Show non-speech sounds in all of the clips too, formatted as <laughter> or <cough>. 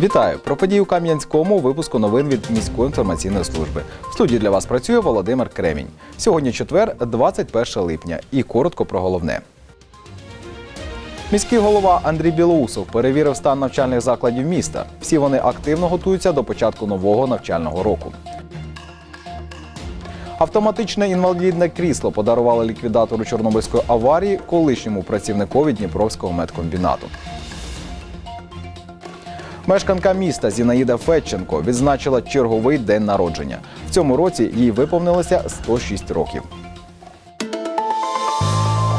Вітаю про події у Кам'янському випуску новин від міської інформаційної служби. В студії для вас працює Володимир Кремінь. Сьогодні четвер, 21 липня, і коротко про головне. Міський голова Андрій Білоусов перевірив стан навчальних закладів міста. Всі вони активно готуються до початку нового навчального року. Автоматичне інвалідне крісло подарували ліквідатору Чорнобильської аварії колишньому працівникові Дніпровського медкомбінату. Мешканка міста Зінаїда Федченко відзначила черговий день народження. В цьому році їй виповнилося 106 років.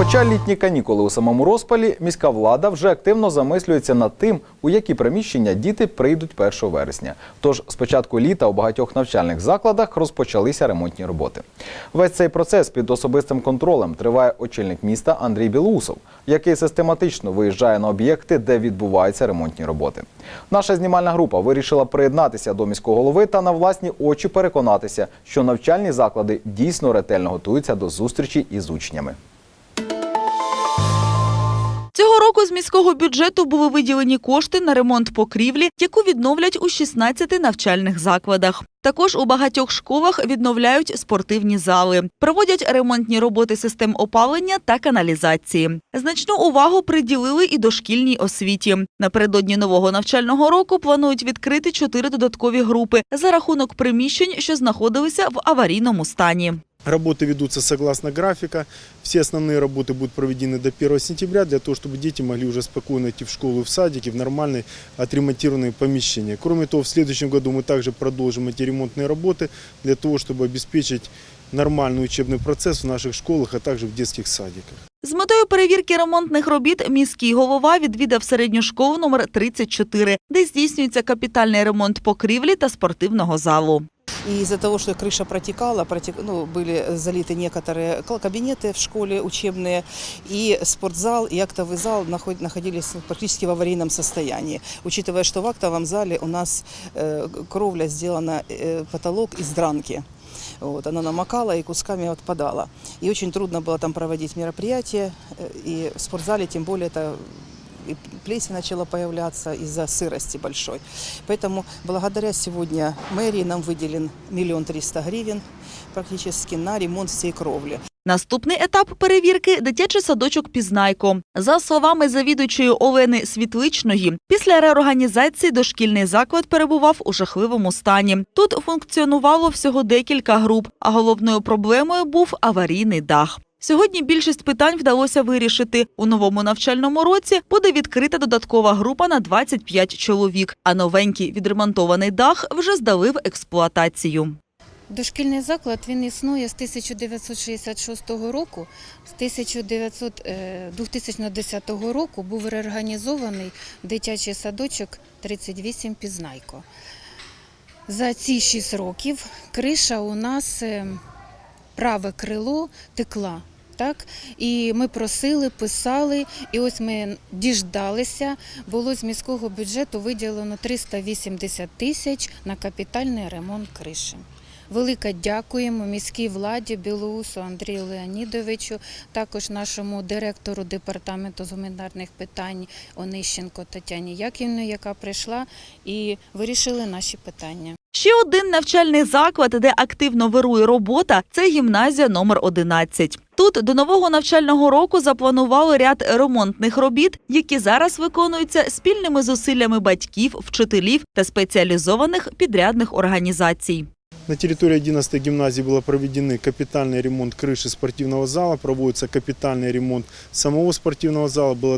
Хоча літні канікули у самому розпалі, міська влада вже активно замислюється над тим, у які приміщення діти прийдуть 1 вересня. Тож з початку літа у багатьох навчальних закладах розпочалися ремонтні роботи. Весь цей процес під особистим контролем триває очільник міста Андрій Білоусов, який систематично виїжджає на об'єкти, де відбуваються ремонтні роботи. Наша знімальна група вирішила приєднатися до міського голови та на власні очі переконатися, що навчальні заклади дійсно ретельно готуються до зустрічі із учнями. Цього року з міського бюджету були виділені кошти на ремонт покрівлі, яку відновлять у 16 навчальних закладах. Також у багатьох школах відновляють спортивні зали, проводять ремонтні роботи систем опалення та каналізації. Значну увагу приділили і дошкільній освіті. Напередодні нового навчального року планують відкрити чотири додаткові групи за рахунок приміщень, що знаходилися в аварійному стані. Работы ведутся согласно графика. Все основные работы будут проведены до 1 сентября для того, чтобы дети могли уже спокойно идти в школу и в садики в нормальные отремонтированные помещения. Кроме того, в следующем году мы также продолжим эти ремонтные работы для того, чтобы обеспечить нормальный учебный процесс в наших школах, а также в детских садиках. З метою перевірки ремонтних робіт міський голова відвідав середню школу номер 34, де здійснюється капітальний ремонт покрівлі та спортивного залу. И из-за того, что крыша протекала, протек... ну, были залиты некоторые кл- кабинеты в школе учебные, и спортзал, и актовый зал наход- находились практически в аварийном состоянии. Учитывая, что в актовом зале у нас э, кровля сделана, э, потолок из дранки. Вот, она намокала и кусками отпадала. И очень трудно было там проводить мероприятия. э, И в спортзале, тем более, это и плесень начала появляться из-за сырости большой. Поэтому благодаря сегодня мэрии нам выделен миллион триста гривен практически на ремонт всей кровли. Наступний етап перевірки – дитячий садочок «Пізнайко». За словами завідуючої Олени Світличної, після реорганізації дошкільний заклад перебував у жахливому стані. Тут функціонувало всього декілька груп, а головною проблемою був аварійний дах. Сьогодні більшість питань вдалося вирішити. У новому навчальному році буде відкрита додаткова група на 25 чоловік, а новенький відремонтований дах вже здали в експлуатацію. Дошкільний заклад він існує з 1966 року. З 1900, е, 2010 року був реорганізований дитячий садочок 38 Пізнайко. За ці 6 років криша у нас е, праве крило текла. Так, і ми просили, писали, і ось ми діждалися. Було з міського бюджету виділено 380 тисяч на капітальний ремонт криші. Велике дякуємо міській владі Білоусу Андрію Леонідовичу, також нашому директору департаменту з гуманітарних питань Онищенко Тетяні Яківні, яка прийшла і вирішили наші питання. Ще один навчальний заклад, де активно вирує робота, це гімназія номер 11. Тут до нового навчального року запланували ряд ремонтних робіт, які зараз виконуються спільними зусиллями батьків, вчителів та спеціалізованих підрядних організацій. На территории 11 гимназии был проведены капитальный ремонт крыши спортивного зала, проводится капитальный ремонт самого спортивного зала, было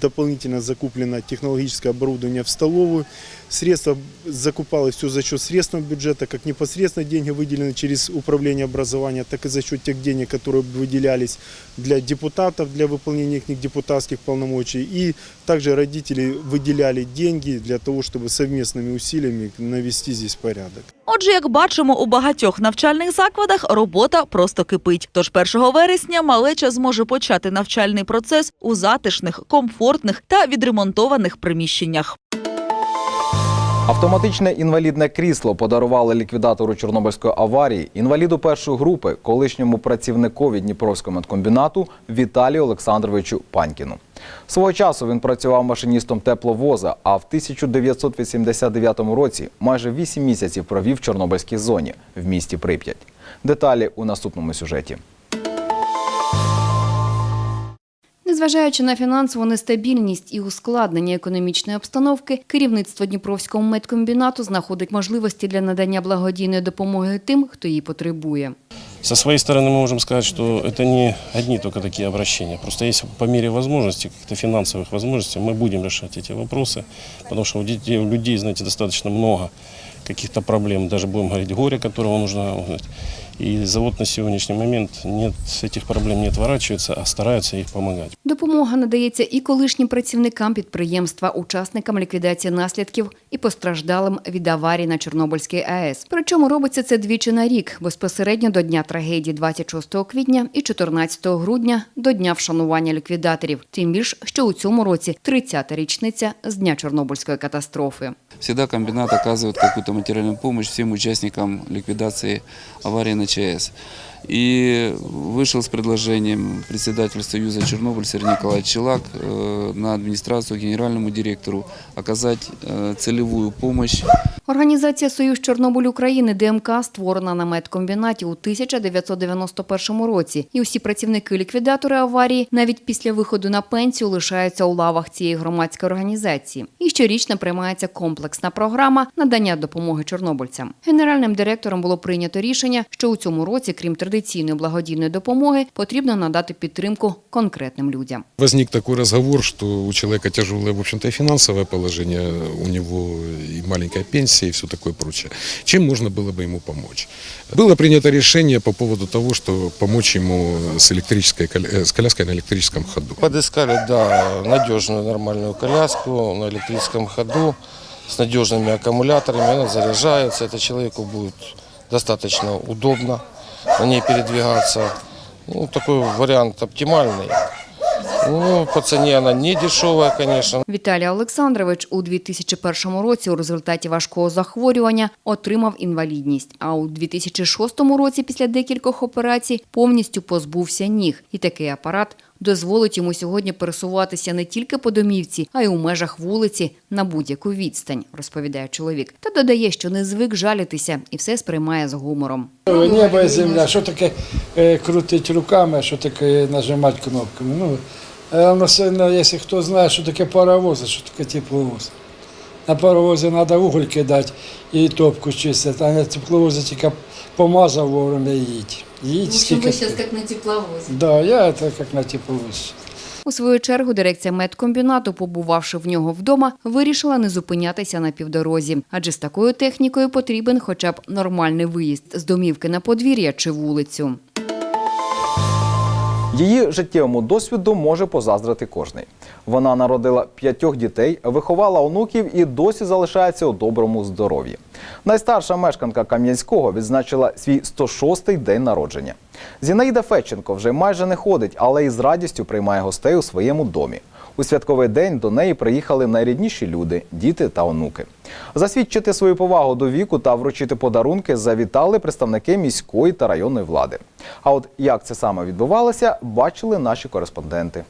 дополнительно закуплено технологическое оборудование в столовую. Средства закупалось все за счет средств бюджета, как непосредственно деньги выделены через управление образования, так и за счет тех денег, которые выделялись для депутатов, для выполнения их депутатских полномочий. И также родители выделяли деньги для того, чтобы совместными усилиями навести здесь порядок. Отже, як бачимо, у багатьох навчальних закладах робота просто кипить. Тож 1 вересня малеча зможе почати навчальний процес у затишних, комфортних та відремонтованих приміщеннях. Автоматичне інвалідне крісло подарували ліквідатору Чорнобильської аварії, інваліду першої групи, колишньому працівникові Дніпровського медкомбінату Віталію Олександровичу Панькіну. Свого часу він працював машиністом тепловоза, а в 1989 році майже 8 місяців провів в Чорнобильській зоні в місті Прип'ять. Деталі у наступному сюжеті. Незважаючи на фінансову нестабільність і ускладнення економічної обстановки, керівництво Дніпровського медкомбінату знаходить можливості для надання благодійної допомоги тим, хто її потребує. Со своей стороны мы можем сказать, что это не одни только такие обращения. Просто если по мере возможностей, каких-то финансовых возможностей, мы будем решать эти вопросы, потому что у детей, у людей, знаете, достаточно много каких-то проблем, даже будем говорить горе, которого нужно узнать. И завод на сегодняшний момент нет, этих проблем не отворачивается, а стараются их помогать. Допомога надається і колишнім працівникам підприємства, учасникам ліквідації наслідків і постраждалим від аварії на Чорнобильській АЕС. Причому робиться це двічі на рік, безпосередньо до дня трагедії 26 квітня і 14 грудня до дня вшанування ліквідаторів. Тим більш, що у цьому році 30-та річниця з дня Чорнобильської катастрофи. Всегда комбинат оказывает какую-то материальную помощь всем участникам ликвидации аварии на ЧАЭС. И вышел с предложением председатель Союза Чернобыль Сергей Николаевич Челак э, на администрацию генеральному директору оказать э, целевую помощь Організація Союз Чорнобиль України ДМК створена на медкомбінаті у 1991 році, і усі працівники-ліквідатори аварії навіть після виходу на пенсію лишаються у лавах цієї громадської організації. І щорічно приймається комплексна програма надання допомоги чорнобильцям. Генеральним директором було прийнято рішення, що у цьому році, крім традиційної благодійної допомоги, потрібно надати підтримку конкретним людям. Возник такой разговор, что у человека тяжелое, в общем-то, и финансовое положение, у него и маленькая пенсия, и все такое прочее. Чем можно было бы ему помочь? Было принято решение по поводу того, что помочь ему с, электрической, кол- э, с коляской на электрическом ходу. Подыскали, да, надежную нормальную коляску на электрическом ходу с надежными аккумуляторами. Она заряжается, это человеку будет достаточно удобно на ней передвигаться. Ну, такой вариант оптимальный. Ну, по цене она не дешевая, конечно. Віталій Олександрович у 2001 році у результаті важкого захворювання отримав інвалідність, а у 2006 році після декількох операцій повністю позбувся ніг. І такий апарат дозволить йому сьогодні пересуватися не тільки по домівці, а й у межах вулиці на будь-яку відстань, розповідає чоловік. Та додає, що не звик жалітися і все сприймає з гумором. Небо і земля, що таке е, крутить руками, що таке нажимати кнопками. Ну, е, ну, якщо хто знає, що таке паровоз, що таке тепловоз. На паровозі треба уголь кидати і топку чистити, а на тепловозі тільки помазав вовремя і їдь. Їдь скільки. як на тепловозі. Да, я це як на тепловозі. У свою чергу дирекція медкомбінату, побувавши в нього вдома, вирішила не зупинятися на півдорозі, адже з такою технікою потрібен хоча б нормальний виїзд з домівки на подвір'я чи вулицю. Її життєвому досвіду може позаздрити кожний. Вона народила п'ятьох дітей, виховала онуків і досі залишається у доброму здоров'ї. Найстарша мешканка Кам'янського відзначила свій 106-й день народження. Зінаїда Федченко вже майже не ходить, але із радістю приймає гостей у своєму домі. У святковий день до неї приїхали найрідніші люди діти та онуки. Засвідчити свою повагу до віку та вручити подарунки завітали представники міської та районної влади. А от як це саме відбувалося, бачили наші кореспонденти.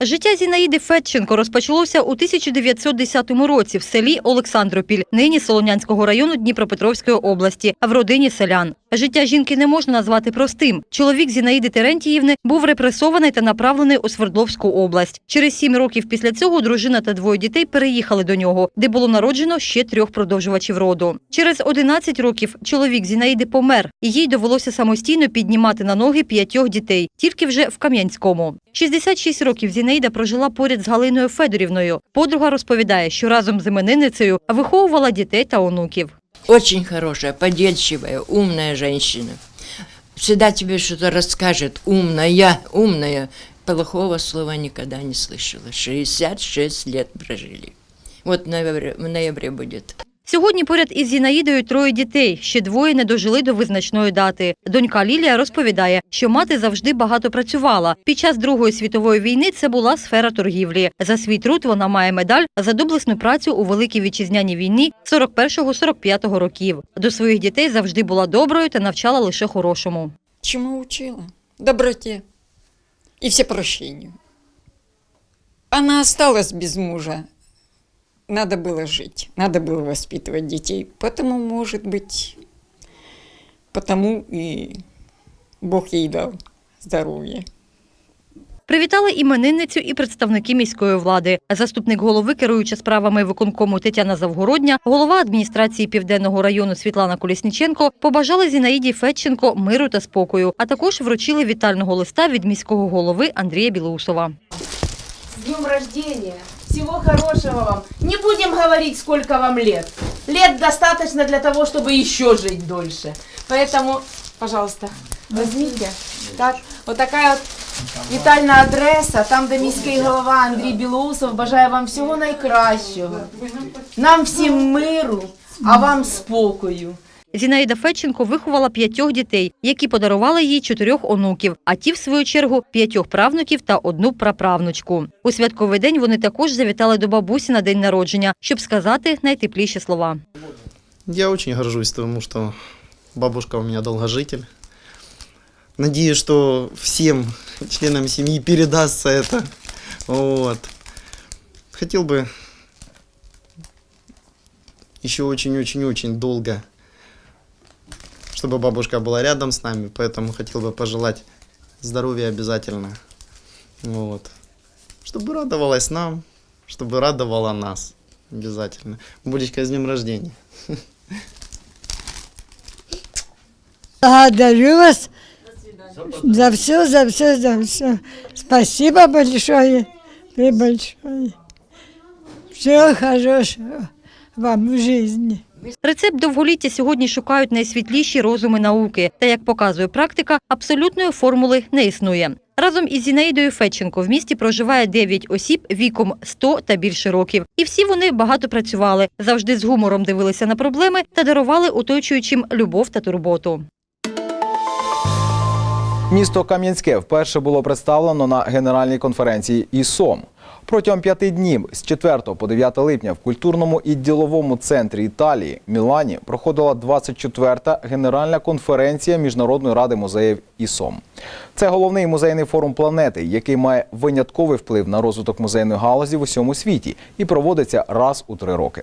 Життя Зінаїди Федченко розпочалося у 1910 році в селі Олександропіль, нині Солонянського району Дніпропетровської області, в родині селян. Життя жінки не можна назвати простим. Чоловік Зінаїди Терентіївни був репресований та направлений у Свердловську область. Через сім років після цього дружина та двоє дітей переїхали до нього, де було народжено ще трьох продовжувачів роду. Через 11 років чоловік Зінаїди помер, і їй довелося самостійно піднімати на ноги п'ятьох дітей, тільки вже в Кам'янському. 66 років Зінаїда прожила поряд з Галиною Федорівною. Подруга розповідає, що разом з іменинницею виховувала дітей та онуків. Очень хорошая, подельчивая, умная женщина. Всегда тебе что-то расскажет. Умная, умная. Плохого слова никогда не слышала. 66 лет прожили. Вот в ноябре, в ноябре будет. Сьогодні поряд із Зінаїдою троє дітей. Ще двоє не дожили до визначної дати. Донька Лілія розповідає, що мати завжди багато працювала. Під час Другої світової війни це була сфера торгівлі. За свій труд вона має медаль за доблесну працю у Великій вітчизняній війні 41-45 років. До своїх дітей завжди була доброю та навчала лише хорошому. Чему учила? Доброте. и все прощения. Она осталась без мужа Надо было жить, надо было воспитывать детей. Поэтому, может быть, потому и Бог ей дал здоровье. Привітали іменинницю і представники міської влади. Заступник голови, керуюча справами виконкому Тетяна Завгородня, голова адміністрації Південного району Світлана Колісніченко побажали Зінаїді Федченко миру та спокою, а також вручили вітального листа від міського голови Андрія Білоусова. С днем рождения! Всего хорошего вам! Не будем говорить, сколько вам лет. Лет достаточно для того, чтобы еще жить дольше. Поэтому, пожалуйста, возьмите. Так, вот такая от вітальна адреса, там, де міський голова Андрій Білоусов бажає вам всього найкращого. Нам всім миру, а вам спокою. Зінаїда Федченко виховала п'ятьох дітей, які подарували їй чотирьох онуків, а ті, в свою чергу, п'ятьох правнуків та одну праправнучку. У святковий день вони також завітали до бабусі на день народження, щоб сказати найтепліші слова. Я очень горжусь тому, что бабушка у меня долгожитель. Надеюсь, что всем членам семьи передастся это. Вот. Хотел бы еще очень-очень-очень долго, чтобы бабушка была рядом с нами, поэтому хотел бы пожелать здоровья обязательно. Вот. Чтобы радовалась нам, чтобы радовала нас обязательно. Будечка, с днем рождения. <laughs> Благодарю вас за все, за все, за все. Спасибо большое, большое. Всего хорошего вам в жизни. Рецепт довголіття сьогодні шукають найсвітліші розуми науки. Та як показує практика, абсолютної формули не існує. Разом із Зінаїдою Федченко в місті проживає 9 осіб віком 100 та більше років. І всі вони багато працювали, завжди з гумором дивилися на проблеми та дарували оточуючим любов та турботу. Місто Кам'янське вперше було представлено на генеральній конференції ІСОМ. Протягом п'яти днів з 4 по 9 липня в культурному і діловому центрі Італії Мілані проходила 24-та генеральна конференція Міжнародної ради музеїв ІСОМ. Це головний музейний форум планети, який має винятковий вплив на розвиток музейної галузі в усьому світі і проводиться раз у три роки.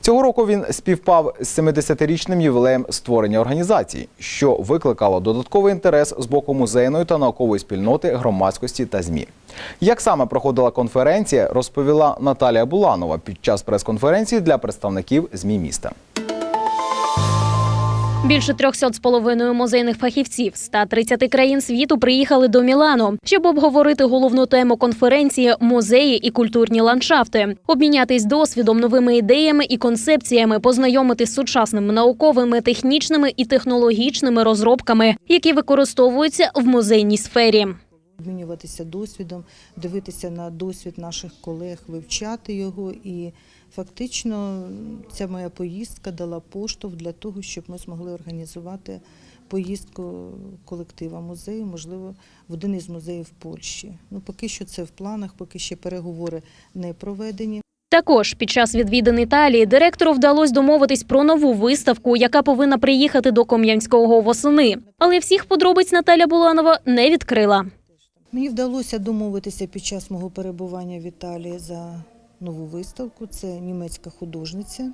Цього року він співпав з 70-річним ювілеєм створення організації, що викликало додатковий інтерес з боку музейної та наукової спільноти, громадськості та ЗМІ. Як саме проходила конференція, розповіла Наталія Буланова під час прес-конференції для представників ЗМІ міста. Більше 300 з половиною музейних фахівців з 130 країн світу приїхали до Мілану, щоб обговорити головну тему конференції музеї і культурні ландшафти, обмінятись досвідом, новими ідеями і концепціями, познайомитись з сучасними науковими, технічними і технологічними розробками, які використовуються в музейній сфері. Обмінюватися досвідом, дивитися на досвід наших колег, вивчати його. І фактично ця моя поїздка дала поштовх для того, щоб ми змогли організувати поїздку колектива музею, можливо, в один із музеїв Польщі. Ну, поки що це в планах, поки ще переговори не проведені. Також під час відвідин Італії директору вдалося домовитись про нову виставку, яка повинна приїхати до Ком'янського восени. Але всіх подробиць Наталя Буланова не відкрила. Мені вдалося домовитися під час мого перебування в Італії за нову виставку. Це німецька художниця.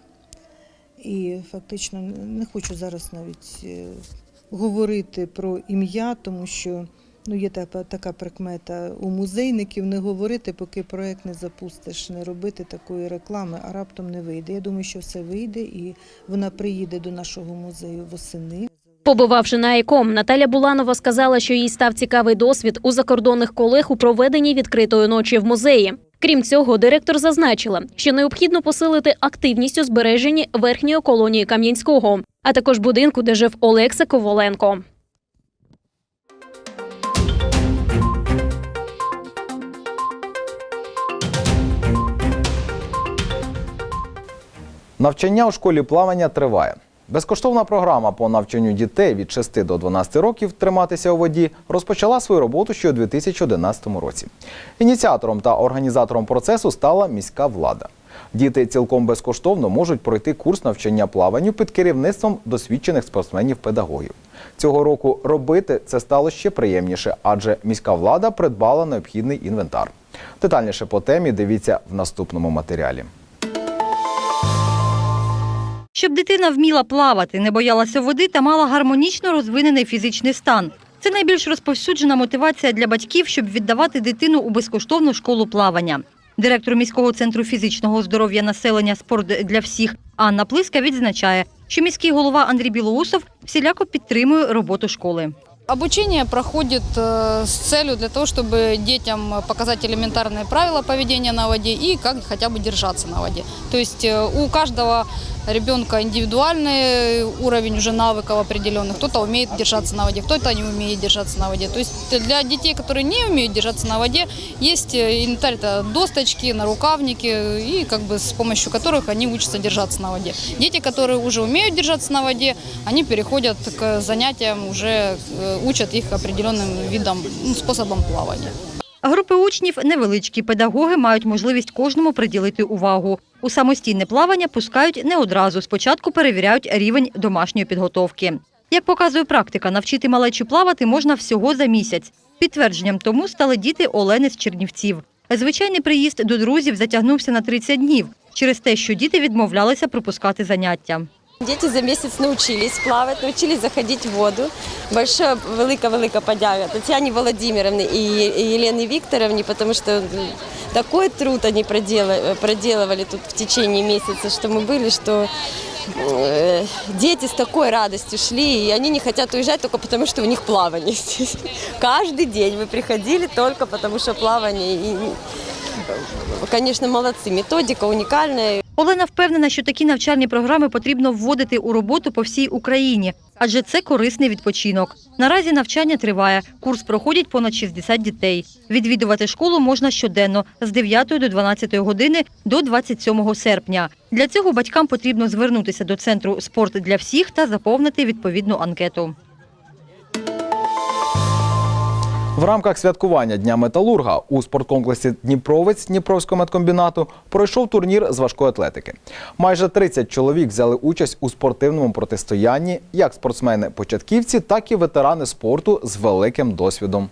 І фактично не хочу зараз навіть е, говорити про ім'я, тому що ну, є така, така прикмета у музейників не говорити, поки проект не запустиш, не робити такої реклами, а раптом не вийде. Я думаю, що все вийде, і вона приїде до нашого музею восени. Побувавши на ЕКОМ, Наталя Буланова сказала, що їй став цікавий досвід у закордонних колег у проведенні відкритої ночі в музеї. Крім цього, директор зазначила, що необхідно посилити активність у збереженні верхньої колонії Кам'янського, а також будинку, де жив Олекса Коваленко. Навчання у школі плавання триває. Безкоштовна програма по навчанню дітей від 6 до 12 років триматися у воді розпочала свою роботу ще у 2011 році. Ініціатором та організатором процесу стала міська влада. Діти цілком безкоштовно можуть пройти курс навчання плаванню під керівництвом досвідчених спортсменів-педагогів. Цього року робити це стало ще приємніше, адже міська влада придбала необхідний інвентар. Детальніше по темі дивіться в наступному матеріалі Щоб дитина вміла плавати, не боялася води та мала гармонічно розвинений фізичний стан. Це найбільш розповсюджена мотивація для батьків, щоб віддавати дитину у безкоштовну школу плавання. Директор міського центру фізичного здоров'я населення «Спорт для всіх» Анна Плиска відзначає, що міський голова Андрій Білоусов всіляко підтримує роботу школи. Обучение проходит э, с целью для того, чтобы детям показать элементарные правила поведения на воде и как хотя бы держаться на воде. То есть э, у каждого ребенка индивидуальный уровень уже навыков определенных. Кто-то умеет держаться на воде, кто-то не умеет держаться на воде. То есть для детей, которые не умеют держаться на воде, есть э, инвентарь, это досточки, нарукавники, и как бы с помощью которых они учатся держаться на воде. Дети, которые уже умеют держаться на воде, они переходят к занятиям, уже э, учат их определенным видам, ну, способом плавания. Групи учнів невеличкі. Педагоги мають можливість кожному приділити увагу. У самостійне плавання пускають не одразу. Спочатку перевіряють рівень домашньої підготовки. Як показує практика, навчити малечу плавати можна всього за місяць. Підтвердженням тому стали діти Олени з Чернівців. Звичайний приїзд до друзів затягнувся на 30 днів через те, що діти відмовлялися пропускати заняття. Дети за месяц научились плавать, научились заходить в воду. Большая, велика-велика подяга Татьяне Владимировне и и Елене Викторовне, потому что м, такой труд они проделали, проделывали тут в течение месяца, что мы были, что э, дети с такой радостью шли, и они не хотят уезжать только потому, что у них плавание здесь. <laughs> Каждый день мы приходили только потому, что плавание. И, э, конечно, молодцы, методика уникальная. Олена впевнена, що такі навчальні програми потрібно вводити у роботу по всій Україні, адже це корисний відпочинок. Наразі навчання триває. Курс проходять понад 60 дітей. Відвідувати школу можна щоденно з 9 до 12 години до 27 серпня. Для цього батькам потрібно звернутися до центру спорт для всіх та заповнити відповідну анкету. В рамках святкування Дня металурга у спорткомплексі Дніпровець Дніпровського медкомбінату пройшов турнір з важкої атлетики. Майже 30 чоловік взяли участь у спортивному протистоянні, як спортсмени-початківці, так і ветерани спорту з великим досвідом.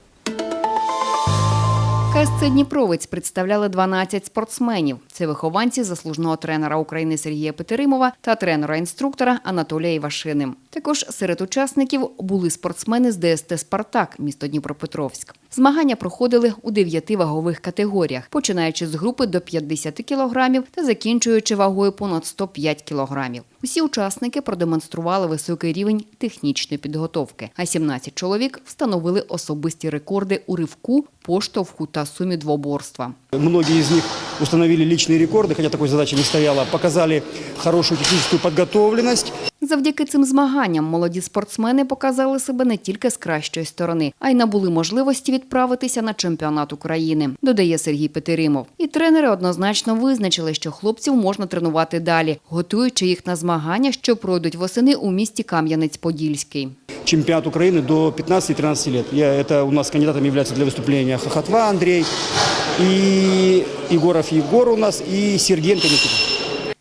КСЦ Дніпровець представляли 12 спортсменів. Це вихованці заслуженого тренера України Сергія Петеримова та тренера-інструктора Анатолія Івашини. Також серед учасників були спортсмени з ДСТ Спартак, місто Дніпропетровськ. Змагання проходили у дев'яти вагових категоріях, починаючи з групи до 50 кілограмів та закінчуючи вагою понад 105 кілограмів. Усі учасники продемонстрували високий рівень технічної підготовки, а 17 чоловік встановили особисті рекорди у ривку, поштовху та сумі двоборства. Многие из них установили личные рекорды, хотя такой задачи не стояло, показали хорошую техническую подготовленность. Завдяки цим змаганням молоді спортсмени показали себе не тільки з кращої сторони, а й набули можливості відправитися на чемпіонат України, додає Сергій Петеримов. І тренери однозначно визначили, що хлопців можна тренувати далі, готуючи їх на змагання, що пройдуть восени у місті Кам'янець-Подільський. Чемпионат Украины до 15-13 лет. Я, это у нас кандидатом является для выступления Хохотва Андрей, и Егоров Егор у нас, и Сергеенко Никита.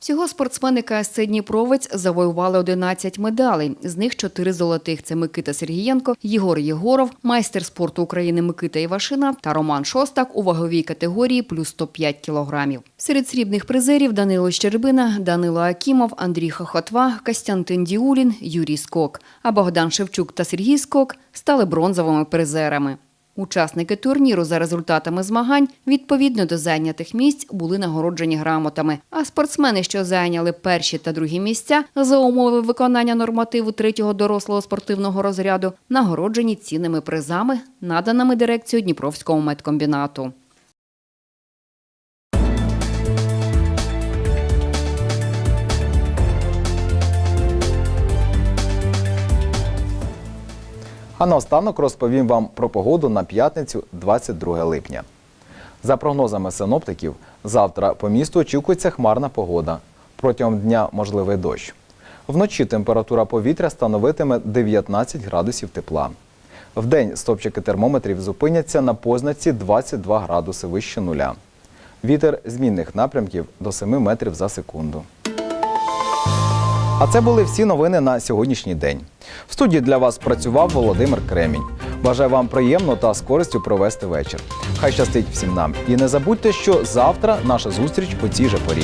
Всього спортсмени КСЦ Дніпровець завоювали 11 медалей. З них 4 золотих. Це Микита Сергієнко, Єгор Єгоров, майстер спорту України Микита Івашина та Роман Шостак у ваговій категорії плюс 105 кілограмів. Серед срібних призерів Данило Щербина, Данило Акімов, Андрій Хохотва, Костянтин Діулін, Юрій Скок. А Богдан Шевчук та Сергій Скок стали бронзовими призерами. Учасники турніру за результатами змагань відповідно до зайнятих місць були нагороджені грамотами. А спортсмени, що зайняли перші та другі місця за умови виконання нормативу третього дорослого спортивного розряду, нагороджені цінними призами, наданими дирекцією Дніпровського медкомбінату. А наостанок розповім вам про погоду на п'ятницю, 22 липня. За прогнозами синоптиків, завтра по місту очікується хмарна погода. Протягом дня можливий дощ. Вночі температура повітря становитиме 19 градусів тепла. Вдень стопчики термометрів зупиняться на познаці 22 градуси вище нуля. Вітер змінних напрямків до 7 метрів за секунду. А це були всі новини на сьогоднішній день. В студії для вас працював Володимир Кремінь. Бажаю вам приємно та з користю провести вечір. Хай щастить всім нам. І не забудьте, що завтра наша зустріч у цій же порі.